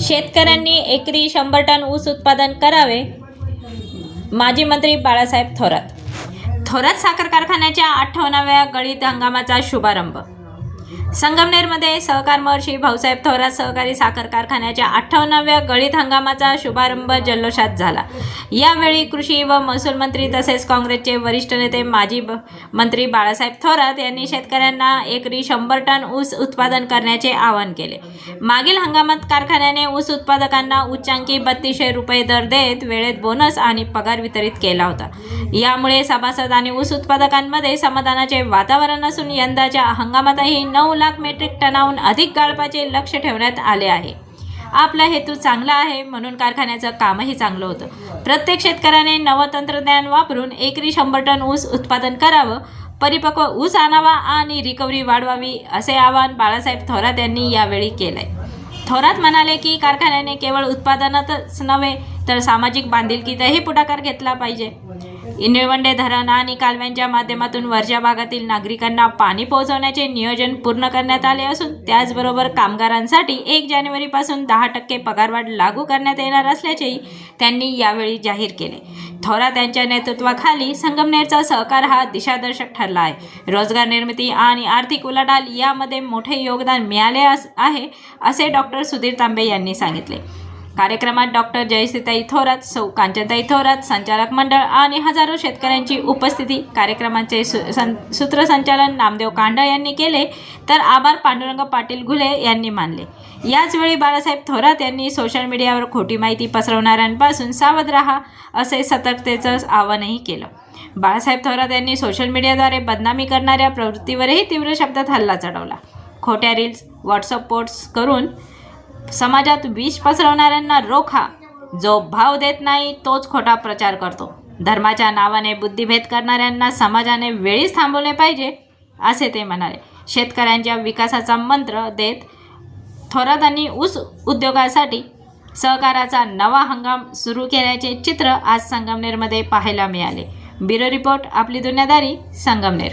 शेतकऱ्यांनी एकरी शंभर टन ऊस उत्पादन करावे माजी मंत्री बाळासाहेब थोरात. थोरात साखर कारखान्याच्या अठ्ठावन्नाव्या गळीत हंगामाचा शुभारंभ. संगमनेरमध्ये सहकार महर्षी भाऊसाहेब थोरात सहकारी साखर कारखान्याच्या अठ्ठावन्नाव्या गळीत हंगामाचा शुभारंभ जल्लोषात झाला. यावेळी कृषी व महसूल मंत्री तसेच काँग्रेसचे वरिष्ठ नेते माजी ब- मंत्री बाळासाहेब थोरात यांनी शेतकऱ्यांना एकरी शंभर टन ऊस उत्पादन करण्याचे आवाहन केले. मागील हंगामात कारखान्याने ऊस उत्पादकांना उच्चांकी बत्तीसशे रुपये दर देत वेळेत बोनस आणि पगार वितरित केला होता. यामुळे सभासद आणि ऊस उत्पादकांमध्ये समाधानाचे वातावरण असून यंदाच्या हंगामातही नऊ लाख मेट्रिक टनाहून अधिक गाळपाचे लक्ष ठेवण्यात आले आहे. आपला हेतू चांगला आहे म्हणून कारखान्याचं कामही चांगलं होतं. प्रत्येक शेतकऱ्याने नवतंत्रज्ञान वापरून एकरी शंभर टन ऊस उत्पादन करावं परिपक्व ऊस आणावा आणि रिकव्हरी वाढवावी असे आवाहन बाळासाहेब थोरात यांनी यावेळी केलंय. थोरात म्हणाले की कारखान्याने केवळ उत्पादनातच नव्हे तर सामाजिक बांधिलकीतही पुढाकार घेतला पाहिजे. निळवंडे धरण आणि कालव्यांच्या माध्यमातून वरच्या भागातील नागरिकांना पाणी पोहोचवण्याचे नियोजन पूर्ण करण्यात आले असून त्याचबरोबर कामगारांसाठी एक जानेवारीपासून दहा टक्के पगारवाढ लागू करण्यात येणार असल्याचेही त्यांनी यावेळी जाहीर केले. थोरात यांच्या नेतृत्वाखाली संगमनेरचा सहकार हा दिशादर्शक ठरला आहे. रोजगार निर्मिती आणि आर्थिक उलाढाल यामध्ये मोठे योगदान मिळाले आहे असे डॉक्टर सुधीर तांबे यांनी सांगितले. कार्यक्रमात डॉक्टर जयश्रीताई थोरात सौ कांचनताई थोरात संचालक मंडळ आणि हजारो शेतकऱ्यांची उपस्थिती. कार्यक्रमाचे सु सं सूत्रसंचालन नामदेव कांड यांनी केले तर आभार पांडुरंग पाटील घुले यांनी मानले. याचवेळी बाळासाहेब थोरात यांनी सोशल मीडियावर खोटी माहिती पसरवणाऱ्यांपासून सावध राहा असे सतर्कतेचं आवाहनही केलं. बाळासाहेब थोरात यांनी सोशल मीडियाद्वारे बदनामी करणाऱ्या प्रवृत्तीवरही तीव्र शब्दात हल्ला चढवला. खोट्या रील्स व्हॉट्सअप पोस्ट्स करून समाजात विष पसरवणाऱ्यांना रोखा. जो भाव देत नाही तोच खोटा प्रचार करतो. धर्माच्या नावाने बुद्धिभेद करणाऱ्यांना समाजाने वेळीच थांबवले पाहिजे असे ते म्हणाले. शेतकऱ्यांच्या विकासाचा मंत्र देत थोरातांनी ऊस उद्योगासाठी सहकाराचा नवा हंगाम सुरू केल्याचे चित्र आज संगमनेरमध्ये पाहायला मिळाले. ब्युरो रिपोर्ट आपली दुनियादारी संगमनेर.